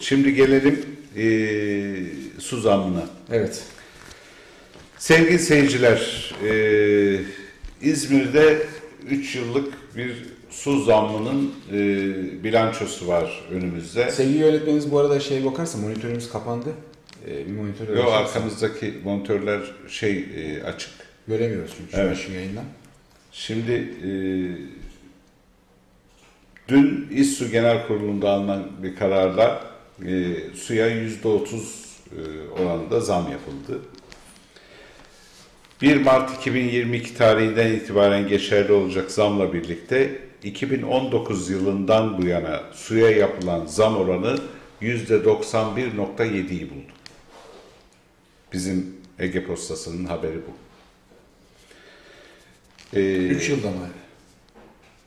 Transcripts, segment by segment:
Şimdi gelelim e, su zammına. Evet. Sevgili seyirciler, e, İzmir'de 3 yıllık bir su zammının e, bilançosu var önümüzde. Sevgili yönetmenimiz bu arada şey bakarsa monitörümüz kapandı. Ee, bir monitör Yok arkamızdaki monitörler şey e, açık. Göremiyoruz çünkü Evet. şu yayından. Şimdi e, dün İSSU Genel Kurulu'nda alınan bir kararla e, suya yüzde otuz e, oranında zam yapıldı. 1 Mart 2022 tarihinden itibaren geçerli olacak zamla birlikte 2019 yılından bu yana suya yapılan zam oranı %91.7'yi buldu. Bizim Ege Postası'nın haberi bu. Ee, 3 yılda mı?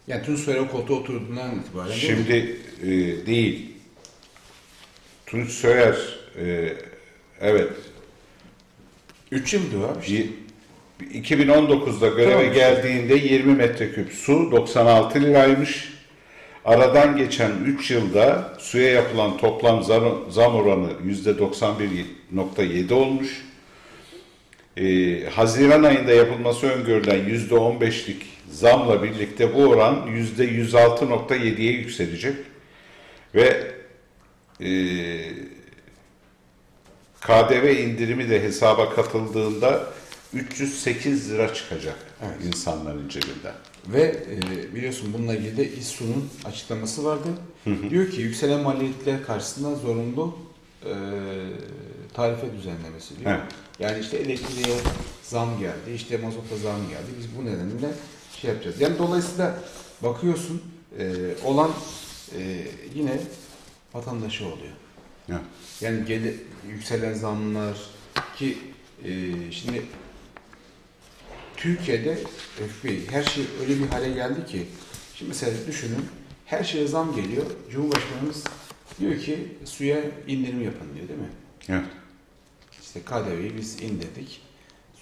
Yani Soyer o koltuğa oturduğundan itibaren? Şimdi e, değil. Tunç Soyer e, evet 3 yıl diyor abi işte. y- 2019'da göreve Tamam. geldiğinde 20 metreküp su 96 liraymış. Aradan geçen 3 yılda suya yapılan toplam zam, zam oranı %91.7 olmuş. Ee, Haziran ayında yapılması öngörülen %15'lik zamla birlikte bu oran %106.7'ye yükselecek ve e, KDV indirimi de hesaba katıldığında 308 lira çıkacak Evet. insanların cebinden. Ve e, biliyorsun bununla ilgili de İSSU'nun açıklaması vardı. Diyor ki yükselen maliyetler karşısında zorunlu e, tarife düzenlemesi diyor. Evet. Yani işte elektriğe zam geldi, işte mazota zam geldi. Biz bu nedenle şey yapacağız. Yani dolayısıyla bakıyorsun e, olan e, yine vatandaşı oluyor. Evet. Yani gele, yükselen zamlar ki e, şimdi Türkiye'de FBI her şey öyle bir hale geldi ki şimdi mesela düşünün her şeye zam geliyor. Cumhurbaşkanımız diyor ki suya indirim yapın diyor değil mi? Evet. İşte KDV'yi biz indirdik.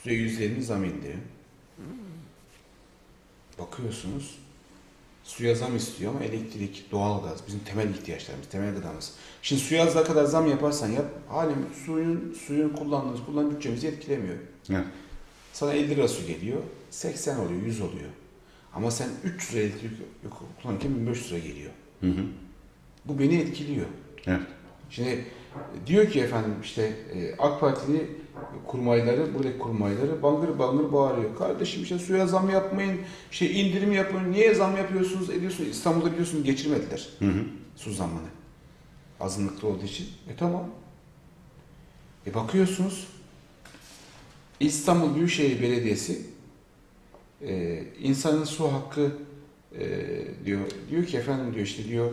Suya %20 zam indirin. Bakıyorsunuz suya zam istiyor ama elektrik, doğalgaz bizim temel ihtiyaçlarımız, temel gıdamız. Şimdi suya az kadar zam yaparsan yap, halen suyun suyun kullandığımız kullanım bütçemizi etkilemiyor. Evet. Sana 50 lira su geliyor, 80 oluyor, 100 oluyor. Ama sen 300 lira elektrik kullanırken 1500 lira geliyor. Hı hı. Bu beni etkiliyor. Evet. Şimdi diyor ki efendim işte e, AK Partili kurmayları, buradaki kurmayları bangır bangır bağırıyor. Kardeşim işte suya zam yapmayın, şey indirim yapın, niye zam yapıyorsunuz, ediyorsunuz. İstanbul'da biliyorsunuz geçirmediler Hı hı. su zammını. Azınlıkta olduğu için. E tamam. E bakıyorsunuz İstanbul Büyükşehir Belediyesi e, insanın su hakkı e, diyor diyor ki efendim diyor işte diyor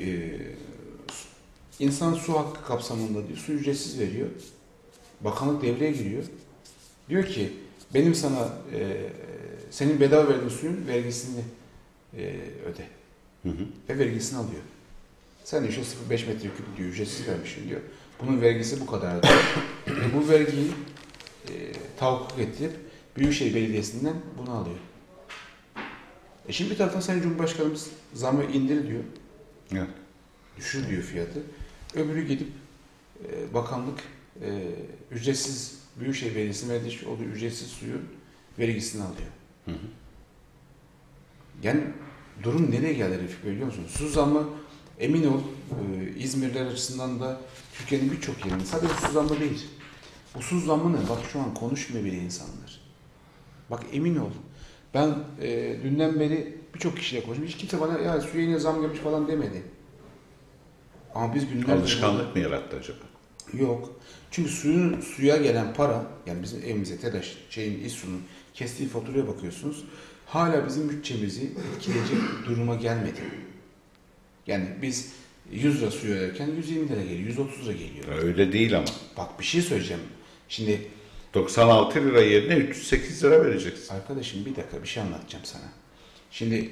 e, insan su hakkı kapsamında diyor su ücretsiz veriyor. Bakanlık devreye giriyor. Diyor ki benim sana e, senin bedava verdiğin suyun vergisini e, öde. Hı hı. Ve vergisini alıyor. Sen diyor işte 0,5 metreküp diyor ücretsiz vermişsin diyor. Bunun vergisi bu kadar. Ve bu vergiyi e, tahakkuk ettirip Büyükşehir Belediyesi'nden bunu alıyor. E şimdi bir taraftan Sayın Cumhurbaşkanımız zamı indir diyor. Evet. Düşür diyor fiyatı. Öbürü gidip e, bakanlık e, ücretsiz Büyükşehir Belediyesi'nin verdiği olduğu ücretsiz suyun vergisini alıyor. Hı hı. Yani durum nereye geldi Refik Bey biliyor musun? Su zammı emin ol e, İzmirler açısından da Türkiye'nin birçok yerinde sadece su zammı değil. Bu su zammı ne? Bak şu an konuşmuyor bile insanlar. Bak emin ol. Ben e, dünden beri birçok kişiyle konuştum. Hiç kimse bana ya suya yine zam gelmiş falan demedi. Ama biz günlerdir... Alışkanlık mı yarattı acaba? Yok. Çünkü suyun suya gelen para yani bizim evimize TEDAŞ şeyin İSSU'nun kestiği faturaya bakıyorsunuz. Hala bizim bütçemizi etkileyecek duruma gelmedi. Yani biz 100 lira suyu öderken 120 lira geliyor, 130 lira geliyor. Öyle değil ama. Bak bir şey söyleyeceğim. Şimdi 96 lira yerine 308 lira vereceksin. arkadaşım bir dakika bir şey anlatacağım sana. Şimdi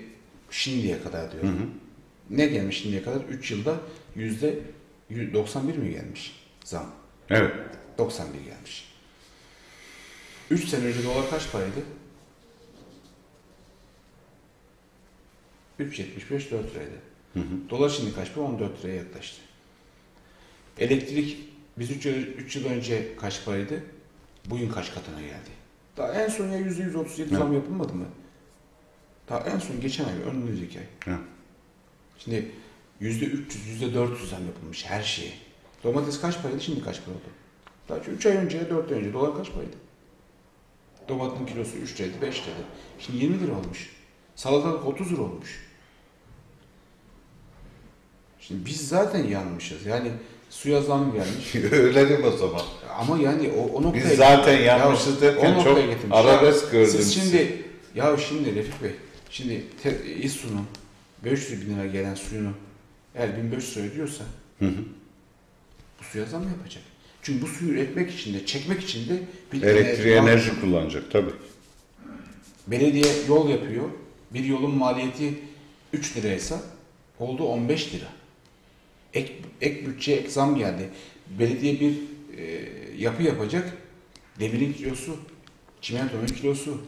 şimdiye kadar Hı diyorum. hı. Ne gelmiş şimdiye kadar? 3 yılda yüzde 91 mi gelmiş zam? Evet. 91 gelmiş. 3 sene önce dolar kaç paraydı? 3.75 4 liraydı. Hı hı. Dolar şimdi kaç para? 14 liraya yaklaştı. Elektrik biz 3 yıl, üç yıl önce kaç paraydı? Bugün kaç katına geldi? Daha en son ya %137 zam yapılmadı mı? Daha en son geçen ay, önümüzdeki ay. Hı. Şimdi %300, %400 zam yapılmış her şeye. Domates kaç paraydı, şimdi kaç para oldu? Daha 3 ay önce, 4 ay önce dolar kaç paraydı? Domatesin kilosu 3 liraydı, 5 liraydı. Şimdi 20 lira olmuş. Salatalık 30 lira olmuş. Şimdi biz zaten yanmışız. Yani suya zam gelmiş. Ölelim o zaman. Ama yani o, o noktaya Biz zaten Ya, yanmışız o derken çok getirmiş. arabesk Ya, gördüm Siz şimdi, ya şimdi Refik Bey, şimdi te, İSSU'nun 500 bin lira gelen suyunu eğer 1500 lira ödüyorsa Hı hı. Suya zam yapacak. Çünkü bu suyu üretmek için de, çekmek için de bir Elektriği enerji- enerji kullanacak tabii. Belediye yol yapıyor. Bir yolun maliyeti 3 liraysa oldu 15 lira. Ek, ek bütçeye ek zam geldi. Belediye bir e, yapı yapacak. Demirin kilosu, çimentonun kilosu.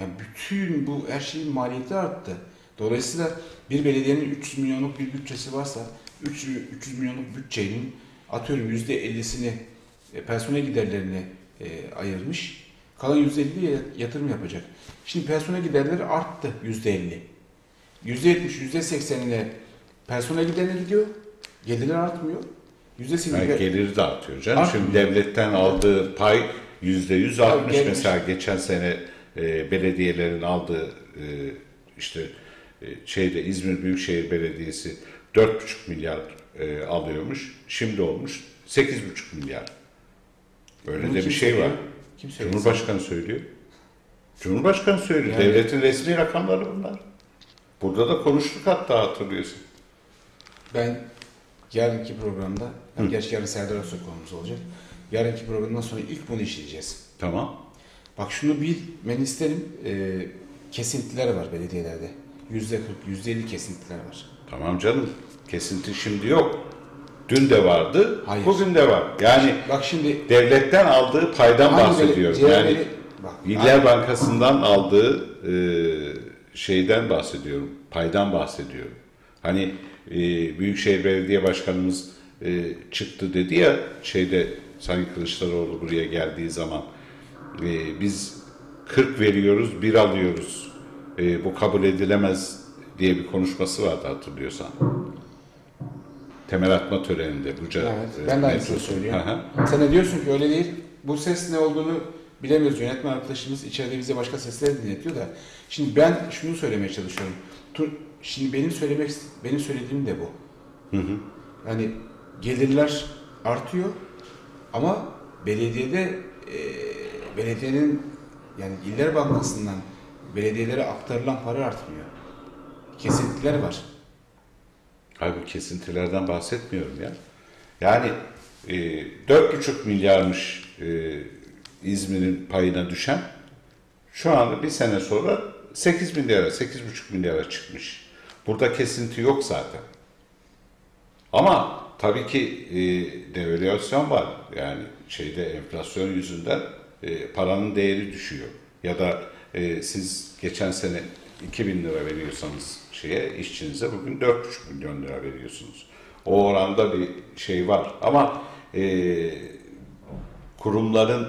Yani bütün bu her şeyin maliyeti arttı. Dolayısıyla bir belediyenin 300 milyonluk bir bütçesi varsa 300, 300 milyonluk bütçenin atıyorum %50'sini e, personel giderlerine e, ayırmış. Kalan %50'ye yatırım yapacak. Şimdi personel giderleri arttı %50. %70, %80'ine personel giderine gidiyor. Gelirler artmıyor. %80 Yani geliri de artıyor canım. Artmıyor. Şimdi devletten aldığı pay yüzde yüz artmış. gelmiş. Mesela geçen sene e, belediyelerin aldığı e, işte e, şeyde İzmir Büyükşehir Belediyesi 4,5 milyar e, alıyormuş. Şimdi olmuş 8,5 milyar. Böyle Bunu de bir şey var. söylüyor? Kim söylüyor? Cumhurbaşkanı söylüyor. Cumhurbaşkanı söylüyor. Yani- Devletin resmi rakamları bunlar. Burada da konuştuk hatta hatırlıyorsun. Ben yarınki programda, yani gerçi yarın Serdar Öztürk konumuz olacak. Yarınki programdan sonra ilk bunu işleyeceğiz. Tamam. Bak şunu bilmeni isterim. E, kesintiler var belediyelerde. Yüzde 40, yüzde 50 kesintiler var. Tamam canım. Kesinti şimdi yok. Dün de vardı, Hayır. bugün de var. Yani Bak şimdi devletten aldığı paydan bahsediyorum. bele- Yani bak, İller Bankası'ndan aldığı e, şeyden bahsediyorum, paydan bahsediyorum. Hani e, Büyükşehir Belediye Başkanımız e, çıktı dedi ya şeyde Sayın Kılıçdaroğlu buraya geldiği zaman e, biz 40 veriyoruz, bir alıyoruz. E, bu kabul edilemez diye bir konuşması vardı hatırlıyorsan. Temel atma töreninde Buca Evet, e, ben de aynısını metrosu. söylüyorum. Hı hı. Sen de diyorsun ki öyle değil. Bu ses ne olduğunu bilemiyoruz. Yönetmen arkadaşımız içeride bize başka sesler dinletiyor da. Şimdi ben şunu söylemeye çalışıyorum. Tu- Şimdi benim söylemek benim söylediğim de bu. Yani gelirler artıyor ama belediyede e, belediyenin yani İller Bankası'ndan belediyelere aktarılan para artmıyor. Kesintiler var. Hayır bu kesintilerden bahsetmiyorum ya. Yani e, 4,5 milyarmış e, İzmir'in payına düşen şu anda bir sene sonra 8 milyara, 8,5 milyara çıkmış. Burada kesinti yok zaten. Ama tabii ki e, devalüasyon var. Yani şeyde enflasyon yüzünden e, paranın değeri düşüyor. Ya da e, siz geçen sene 2000 lira veriyorsanız şeye işçinize bugün 4,5 milyon lira veriyorsunuz. O oranda bir şey var. Ama e, kurumların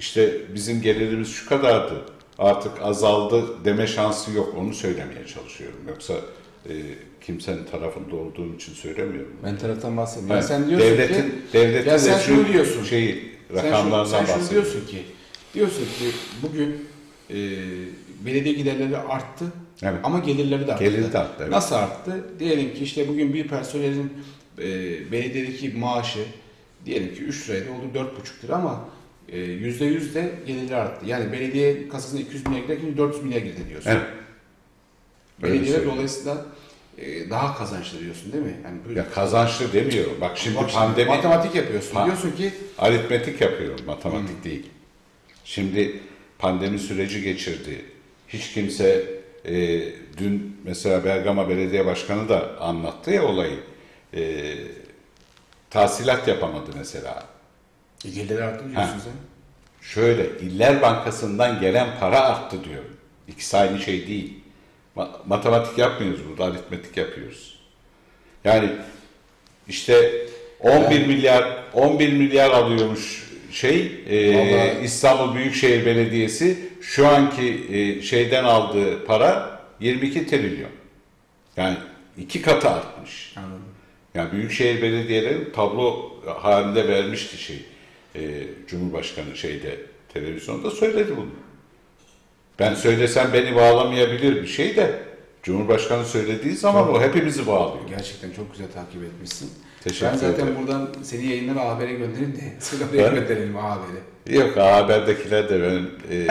işte bizim gelirimiz şu kadardı artık azaldı deme şansı yok. Onu söylemeye çalışıyorum. Yoksa e, kimsenin tarafında olduğum için söylemiyorum. Ben taraftan bahsetmiyorum. Yani Ya sen diyorsun devletin, ki devletin Ya sen şunu diyorsun. Şeyi, Sen şunu- sen şunu diyorsun ki, diyorsun ki bugün e, belediye giderleri arttı Evet. ama gelirleri de arttı. Geliri de arttı, evet. Nasıl arttı? Diyelim ki işte bugün bir personelin e, belediyedeki maaşı diyelim ki 3 liraydı oldu 4,5 lira ama e, %100 de geliri arttı. Yani belediye kasasına 200 milyar giderken 400 milyar girdi diyorsun. Evet. Belediyeler dolayısıyla e, daha kazançlı diyorsun değil mi? Yani böyle Ya kazançlı demiyorum. Bak şimdi Bak pandemi matematik yapıyorsun. Pa- diyorsun ki aritmetik yapıyorum, matematik değil. Şimdi pandemi süreci geçirdi. Hiç kimse e, dün mesela Bergama Belediye Başkanı da anlattı ya olayı. E, tahsilat yapamadı mesela. e, geliri arttı diyorsun Ha. sen. Şöyle, İller Bankası'ndan gelen para arttı diyorum. İkisi aynı şey değil. Ma- matematik yapmıyoruz burada, aritmetik yapıyoruz. Yani işte 11 milyar 11 milyar alıyormuş şey e, Vallahi- İstanbul Büyükşehir Belediyesi şu anki e, şeyden aldığı para 22 trilyon. Yani iki katı artmış. Anladım. Yani Büyükşehir Belediyeleri tablo halinde vermişti şey. e, Cumhurbaşkanı şeyde televizyonda söyledi bunu. Ben söylesem beni bağlamayabilir bir şey de Cumhurbaşkanı söylediği zaman o hepimizi bağlıyor. Gerçekten çok güzel takip etmişsin. Teşekkür ben zaten ederim. buradan seni yayınlara Haber'e gönderin de seni oraya gönderelim Haber'e. Yok haberdekiler de benim e,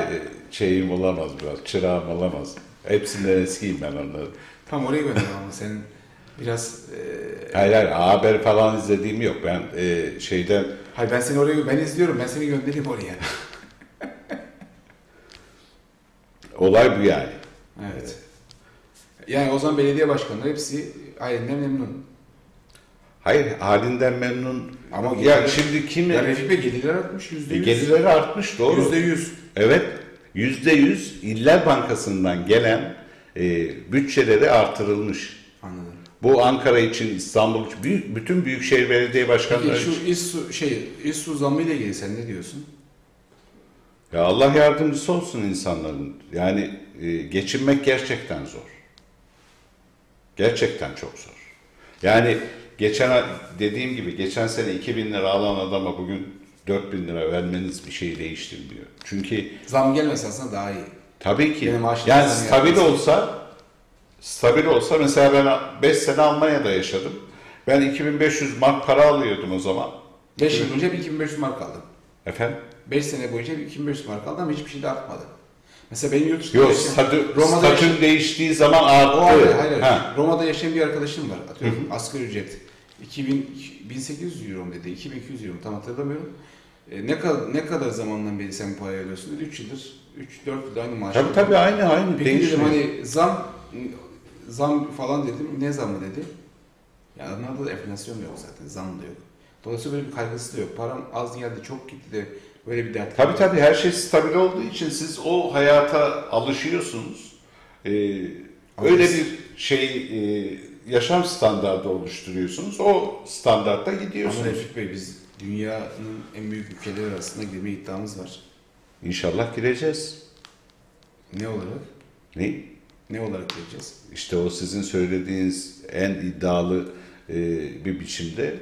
şeyim olamaz biraz, çırağım olamaz. Hepsinden eskiyim ben onların. Tam oraya gönderelim ama senin biraz... E, Hayır hayır haber falan izlediğim yok. Ben e, şeyden hayır ben seni oraya ben izliyorum ben seni göndereyim oraya. olay bu yani. Evet. Yani o zaman belediye başkanları hepsi halinden memnun. Hayır halinden memnun. Ama ya gelirler- şimdi kim Ya Refik Bey gelirler artmış yüzde E, yüz. gelirleri artmış doğru. Yüzde yüz. Evet. Yüzde yüz İller Bankası'ndan gelen e, bütçeleri artırılmış. Anladım. Bu Ankara için, İstanbul için, büyük, bütün büyükşehir belediye başkanları Peki için. şu İSSU, şey, İSSU zammı ile ilgili sen ne diyorsun? Ya Allah yardımcısı olsun insanların. Yani e, geçinmek gerçekten zor. Gerçekten çok zor. Yani geçen dediğim gibi geçen sene 2000 lira alan adama bugün 4000 lira vermeniz bir şeyi değiştirmiyor. Çünkü Zam gelmese aslında daha iyi. tabii ki Benim yani stabil yapması. olsa stabil olsa mesela ben 5 sene Almanya'da yaşadım. Ben 2500 mark para alıyordum o zaman. 5 yıl bir 2500 mark aldım. Efendim? 5 sene boyunca bir 2500 mark aldım ama hiçbir şey de artmadı. Mesela benim yurt dışında Yok yaşayan- statü, Roma'da statün yaşayan- değiştiği zaman arttı. O ayrı, hayır. Ha. Roma'da yaşayan bir arkadaşım var. Atıyorum asgari ücret. 2000, 1800 euro mu dedi, 2200 euro mu tam hatırlamıyorum. E, ne kadar ne kadar zamandan beri sen bu parayı alıyorsun dedi. 3 yıldır, 3-4 yıldır aynı maaş Tabii alıyorum. tabii aynı aynı Peki dedim hani zam zam falan dedim. Ne zamı dedi? Ya adamlarda da enflasyon yok zaten. Zam da yok. Dolayısıyla böyle bir kaygısı da yok. Param az geldi çok gitti de böyle bir dert. Tabii tabii her şey stabil olduğu için siz o hayata alışıyorsunuz. Ee, Ama öyle biz- bir şey e, yaşam standardı oluşturuyorsunuz. O standartta Ama gidiyorsunuz. Refik Bey biz dünyanın en büyük ülkeleri arasında girme iddiamız var. İnşallah gireceğiz. Ne olarak? Ne? Ne olarak gireceğiz? İşte o sizin söylediğiniz en iddialı e, bir biçimde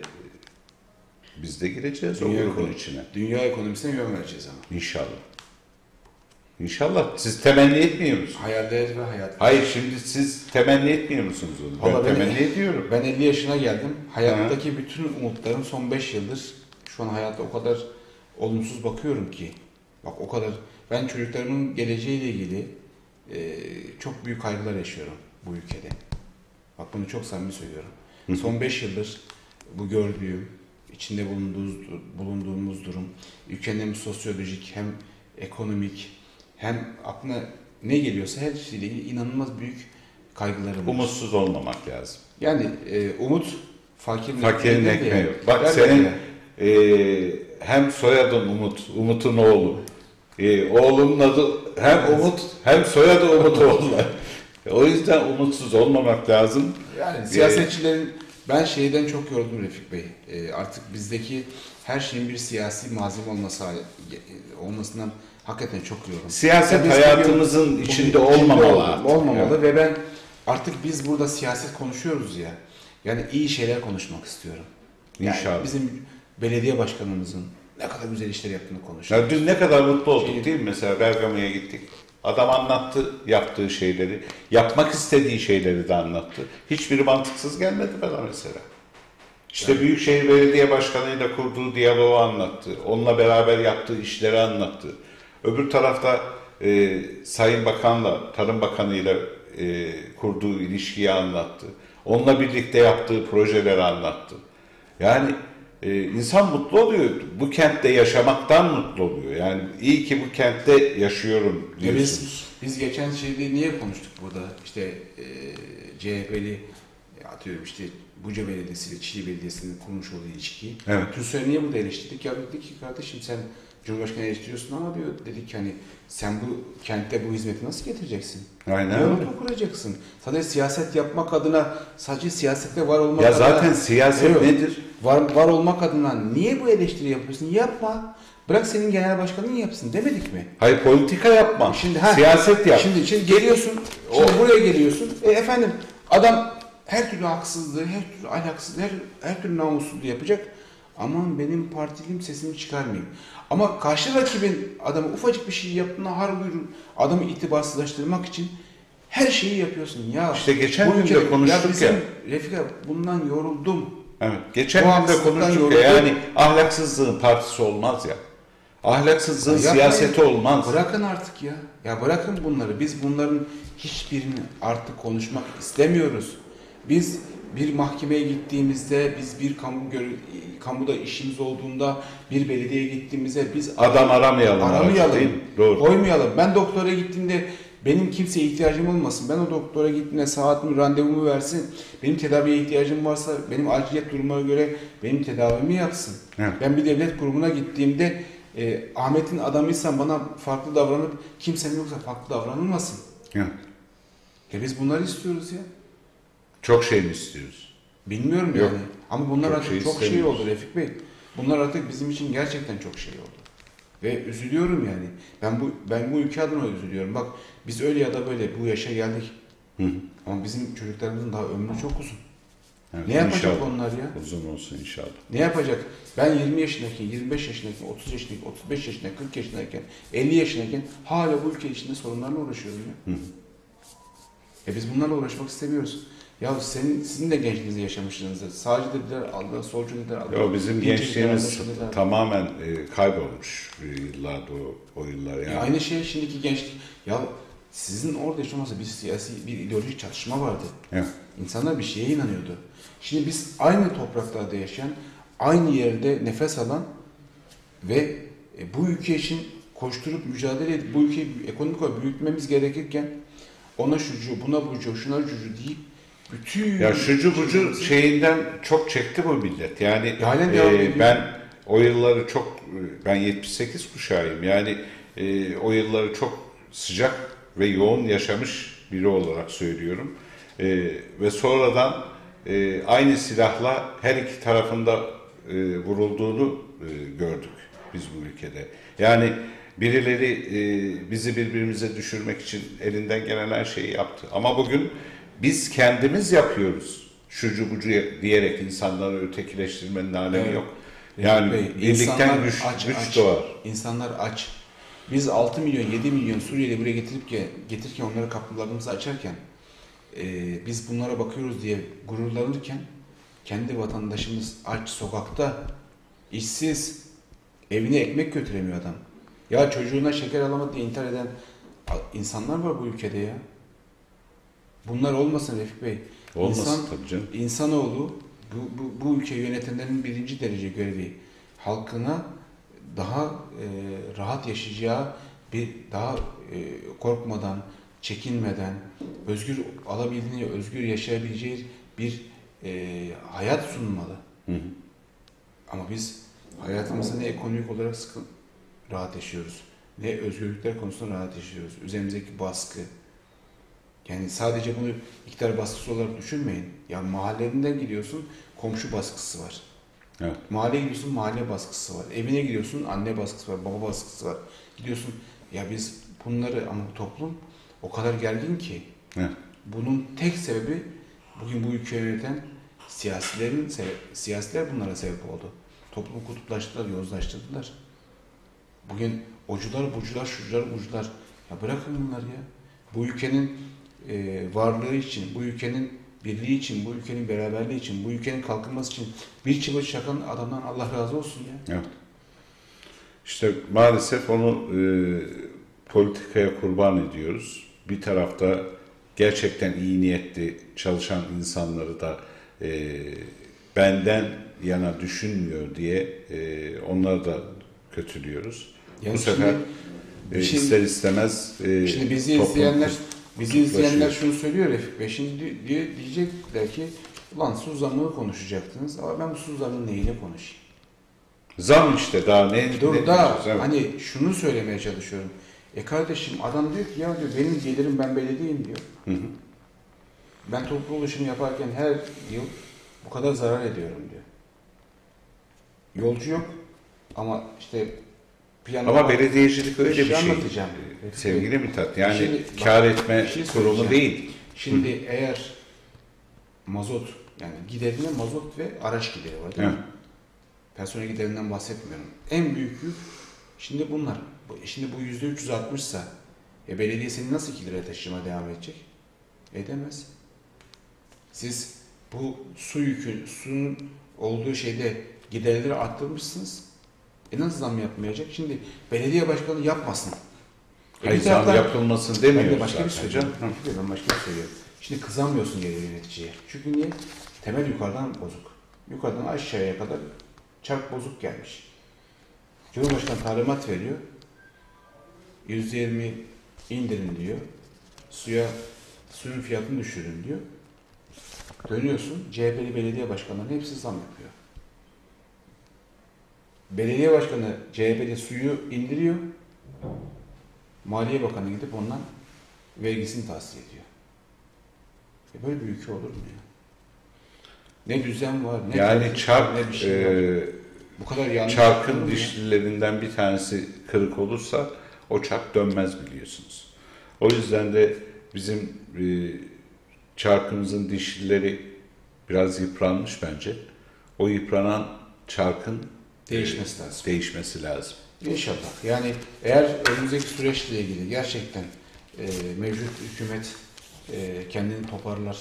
biz de gireceğiz o Dünya grubun ekonomi- içine. Dünya ekonomisine yön vereceğiz ama. İnşallah. İnşallah. Siz temenni etmiyor musunuz? Hayaller ve hayat. Hayır şimdi siz temenni etmiyor musunuz onu? Ben Vallahi ben- temenni ediyorum. Ben 50 yaşına geldim. Hayattaki bütün umutlarım son 5 yıldır şu an hayatta o kadar olumsuz bakıyorum ki. Bak o kadar ben çocuklarımın geleceğiyle ilgili e, çok büyük kaygılar yaşıyorum bu ülkede. Bak bunu çok samimi söylüyorum. Hı. Son 5 yıldır bu gördüğüm, içinde bulunduğumuz, bulunduğumuz durum, ülkenin hem sosyolojik hem ekonomik hem aklına ne geliyorsa her şeyle ilgili inanılmaz büyük kaygılarım var. Umutsuz olmamak lazım. Yani e, umut fakirin, Fakirin ekmeği. Bak senin e, hem soyadın Umut, Umut'un oğlu. E, oğlunun adı hem Umut hem soyadı Umut oğullar. O yüzden umutsuz olmamak lazım. Yani siyasetçilerin ben şeyden çok yoruldum Refik Bey. E, artık bizdeki her şeyin bir siyasi malzeme olması olmasından hakikaten çok yoruldum. Siyaset Ya biz hayatımızın bugün- içinde olmamalı ol- artık. Olmamalı Yani. ve ben artık biz burada siyaset konuşuyoruz ya. Yani iyi şeyler konuşmak istiyorum. Yani İnşallah. bizim belediye başkanımızın ne kadar güzel işler yaptığını konuşuyoruz. Ya dün ne kadar mutlu olduk Şey- değil mi? Mesela Bergama'ya gittik. Adam anlattı yaptığı şeyleri, yapmak istediği şeyleri de anlattı. Hiçbiri mantıksız gelmedi bana mesela. İşte Büyükşehir Belediye Başkanı'yla kurduğu diyaloğu anlattı. Onunla beraber yaptığı işleri anlattı. Öbür tarafta e, Sayın Bakan'la, Tarım Bakanı'yla e, kurduğu ilişkiyi anlattı. Onunla birlikte yaptığı projeleri anlattı. Yani e, insan mutlu oluyor. Bu kentte yaşamaktan mutlu oluyor. Yani iyi ki bu kentte yaşıyorum Ya diyorsunuz. biz, biz geçen şeyde niye konuştuk burada? İşte e, CHP'li ya atıyorum işte Buca Belediyesi ile Çiğli Belediyesi'nin kurmuş olduğu ilişkiyi. Evet. TÜSE'yi niye burada eleştirdik? Ya dedik ki kardeşim sen Cumhurbaşkanı eleştiriyorsun ama diyor dedik ki hani sen bu kentte bu hizmeti nasıl getireceksin? Aynen öyle. mu kuracaksın? Sadece siyaset yapmak adına sadece siyasette var olmak Ya adına zaten siyaset Evet. nedir? Var, var olmak adına niye bu eleştiri yapıyorsun? Yapma. Bırak senin genel başkanın yapsın demedik mi? Hayır politika yapma. Şimdi ha, Siyaset yap. Şimdi, şimdi geliyorsun, şimdi buraya geliyorsun. E efendim adam her türlü haksızlığı, her türlü ahlaksızlığı, her, her türlü namussuzluğu yapacak. Aman benim partiliyim sesimi çıkarmayayım. Ama karşı rakibin adamı ufacık bir şey yaptığına har buyurun adamı itibarsızlaştırmak için her şeyi yapıyorsun ya. İşte geçen gün de konuştuk ya. Refika bundan yoruldum. Evet. Geçen haksızlıktan konuştuk ya. Yani ahlaksızlığın partisi olmaz ya. Ahlaksızlığın Yapmayın. siyaseti olmaz. Bırakın artık ya. Ya bırakın bunları. Biz bunların hiçbirini artık konuşmak istemiyoruz. Biz bir mahkemeye gittiğimizde, biz bir kamu kamuda işimiz olduğunda, bir belediyeye gittiğimizde biz Adam aramayalım. artık, aramayalım, değil mi? Doğru. koymayalım. Ben doktora gittiğimde benim kimseye ihtiyacım olmasın. Ben o doktora gittiğimde saatimi, randevumu versin. Benim tedaviye ihtiyacım varsa benim aciliyet durumuna göre benim tedavimi yapsın. Evet. Ben bir devlet kurumuna gittiğimde e, Ahmet'in adamıysan bana farklı davranıp kimsenin yoksa farklı davranılmasın. Evet. Ya biz bunları istiyoruz ya. Çok şey mi istiyoruz? Bilmiyorum Yok. yani. Ama bunlar Çok artık şey çok şey oldu Refik Bey. Bunlar artık bizim için gerçekten çok şey oldu. Ve üzülüyorum yani. Ben bu ben bu ülke adına üzülüyorum. Bak biz öyle ya da böyle bu yaşa geldik. Hı. Ama bizim çocuklarımızın daha ömrü çok uzun. Evet, Ne yapacak inşallah. onlar ya? Uzun olsun inşallah. Ne yapacak? Ben 20 yaşındayken, 25 yaşındayken, 30 yaşındayken, 35 yaşındayken, 40 yaşındayken, 50 yaşındayken hala bu ülke içinde sorunlarla uğraşıyorum ya. Hı hı. E biz bunlarla uğraşmak istemiyoruz. Ya senin, sizin de gençliğinizi yaşamışsınızdır. Sağcı dediler, aldılar, solcu dediler, aldılar. Yo, bizim gençliğimiz dediler. tamamen e, kaybolmuş e, yıllarda o, o yıllar yani. Ya aynı şey şimdiki gençlik. Ya sizin orada yaşaması bir siyasi, bir ideolojik çatışma vardı. Evet. İnsanlar bir şeye inanıyordu. Şimdi biz aynı topraklarda yaşayan, aynı yerde nefes alan ve e, bu ülke için koşturup mücadele edip bu ülkeyi ekonomik olarak büyütmemiz gerekirken ona şucu, buna bucu, şuna cucu deyip bütün Ya şucu bucu şeyinden çok çekti bu millet. Yani Ya halen devam e, ben o yılları çok ben 78 kuşağıyım. Yani e, o yılları çok sıcak ve yoğun yaşamış biri olarak söylüyorum. E, ve sonradan e, aynı silahla her iki tarafında e, vurulduğunu e, gördük biz bu ülkede. Yani birileri e, bizi birbirimize düşürmek için elinden gelen her şeyi yaptı. Ama bugün biz kendimiz yapıyoruz. Şucu bucu diyerek insanları ötekileştirmenin alemi Evet. yok. Yani Bey, birlikten güç, aç, güç aç. doğar. İnsanlar aç. Biz 6 milyon, 7 milyon Suriyeli buraya getirip ki, getirirken onları kapılarımızı açarken e, biz bunlara bakıyoruz diye gururlanırken kendi vatandaşımız aç sokakta, işsiz, evine ekmek götüremiyor adam. Ya çocuğuna şeker alamadı diye intihar eden insanlar var bu ülkede ya. Bunlar olmasın Refik Bey. Olmasın İnsan- tabii canım. İnsanoğlu bu, bu, bu ülke yönetenlerin birinci derece görevi halkına daha e, rahat yaşayacağı bir daha e, korkmadan, çekinmeden, özgür alabildiğince özgür yaşayabileceği bir e, hayat sunmalı. Hı hı. Ama biz hayatımızda ne ekonomik olarak sıkı, rahat yaşıyoruz, ne özgürlükler konusunda rahat yaşıyoruz. Üzerimizdeki baskı. Yani sadece bunu iktidar baskısı olarak düşünmeyin. Ya mahallenden gidiyorsun, komşu baskısı var. Evet. Mahalleye gidiyorsun, mahalle baskısı var. Evine gidiyorsun, anne baskısı var, baba baskısı var. Gidiyorsun, ya biz bunları ama bu toplum o kadar gergin ki. Evet. Bunun tek sebebi bugün bu ülkeyi yöneten siyasilerin siyasiler bunlara sebep oldu. Toplumu kutuplaştırdılar, yozlaştırdılar. Bugün ocular, bucular, şucular, bucular. Ya bırakın bunları ya. Bu ülkenin e, varlığı için, bu ülkenin birliği için, bu ülkenin beraberliği için, bu ülkenin kalkınması için bir çiba çakan adamdan Allah razı olsun ya. Evet. İşte maalesef onu e, politikaya kurban ediyoruz. Bir tarafta gerçekten iyi niyetli çalışan insanları da e, benden yana düşünmüyor diye e, onları da kötülüyoruz. Yani Bu sefer şimdi- e, ister istemez e, Şimdi bizi izleyenler bizi izleyenler şunu söylüyor Refik Bey. Şimdi di- diye, diyecekler ki ulan su zammını konuşacaktınız ama ben bu su zammını neyle konuşayım? Zam işte daha ne, Dur ne da diyeceğiz, evet. hani şunu söylemeye çalışıyorum. E kardeşim adam diyor ki ya diyor benim gelirim ben belediyeyim diyor. Hı hı. Ben toplu ulaşım yaparken her yıl bu kadar zarar ediyorum diyor. Yolcu yok ama işte piyano Ama belediyecilik öyle bir şey şey. anlatacağım. Sevgili Mithat yani Şimdi kar etme şey kurumu değil. Şimdi eğer mazot yani giderine mazot ve araç gideri var değil mi? Evet. Personel giderinden bahsetmiyorum. En büyük yük şimdi bunlar. Bu- Şimdi bu yüzde 360 ise e, belediye seni nasıl 2 liraya taşımaya devam edecek? Edemez. Siz bu su yükü, suyun olduğu şeyde giderleri arttırmışsınız. E nasıl zam yapmayacak? Şimdi belediye başkanı yapmasın. E Hayır bir zam yapılmasın ben demiyoruz de başka bir zaten söyleyeceğim. canım. Hı. Ben başka bir söylüyorum. Şimdi kızamıyorsun geri yöneticiye. Çünkü niye? Temel yukarıdan bozuk. Yukarıdan aşağıya kadar çark bozuk gelmiş. Cumhurbaşkanı talimat veriyor. %20 indirin diyor. Suya suyun fiyatını düşürün diyor. Dönüyorsun CHP'li belediye başkanlarının hepsi zam yapıyor. Belediye başkanı CHP'li suyu indiriyor. Maliye Bakanı gidip ondan vergisini tahsil ediyor. E böyle bir ülke olur mu ya? Ne düzen var, ne Yani var, çark ne bir şey var. e, Bu kadar yanlış çarkın dişlilerinden bir tanesi kırık olursa o çark dönmez biliyorsunuz. O yüzden de bizim e, çarkımızın dişlileri biraz yıpranmış bence. O yıpranan çarkın Değişmesi lazım. Değişmesi lazım. İnşallah. Yani eğer önümüzdeki süreçle ilgili gerçekten e, mevcut hükümet e, kendini toparlar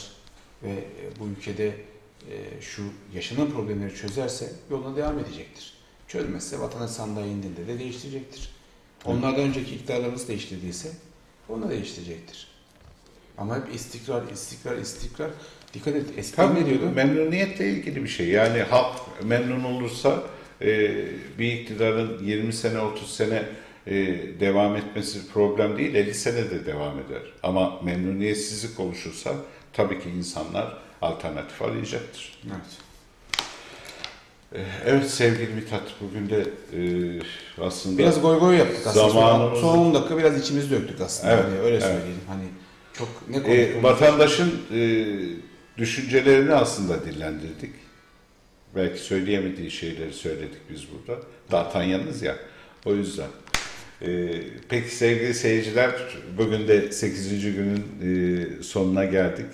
ve e, bu ülkede e, şu yaşanan problemleri çözerse yoluna devam edecektir. Çözmezse vatandaş sandığa indiğinde de değiştirecektir. Onlardan önceki iktidarlarımız değiştirdiyse onu da değiştirecektir. Ama hep istikrar, istikrar, istikrar. Dikkat et. Eskiden ne diyordu? memnuniyetle ilgili bir şey. Yani halk memnun olursa e, bir iktidarın 20 sene 30 sene e, devam etmesi problem değil 50 sene de devam eder. Ama memnuniyetsizlik oluşursa tabii ki insanlar alternatif arayacaktır. Evet. Evet sevgili Mithat bugün de e, aslında Biraz goy goy yaptık aslında. Zamanımızı- Son 10 dakika biraz içimizi döktük aslında. Evet, Hani öyle evet. söyleyelim. Hani çok ne e, konuştuğumuzu- vatandaşın e, düşüncelerini aslında dillendirdik. Belki söyleyemediği şeyleri söyledik biz burada. D'Artagnan'ız ya. O yüzden. E, peki sevgili seyirciler, bugün de 8. günün e, sonuna geldik.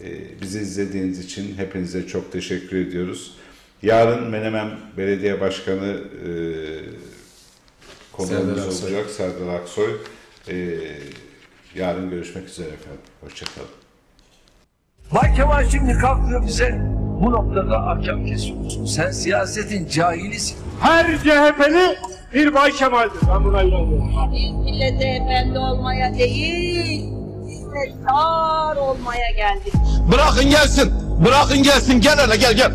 E, bizi izlediğiniz için hepinize çok teşekkür ediyoruz. Yarın Menemen Belediye Başkanı e, konuğumuz Serdar Aksoy. olacak Serdar Aksoy. E, yarın görüşmek üzere efendim. Hoşçakalın. Bay Kemal şimdi kalkıyor bize bu noktada ahkam kesiyorsun. Sen siyasetin cahilisin. Her CHP'li bir Bay Kemal'dir. Ben buna inanıyorum. Biz millete efendi olmaya değil, hizmetkar olmaya geldik. Bırakın gelsin. Bırakın gelsin. Gel hele gel gel.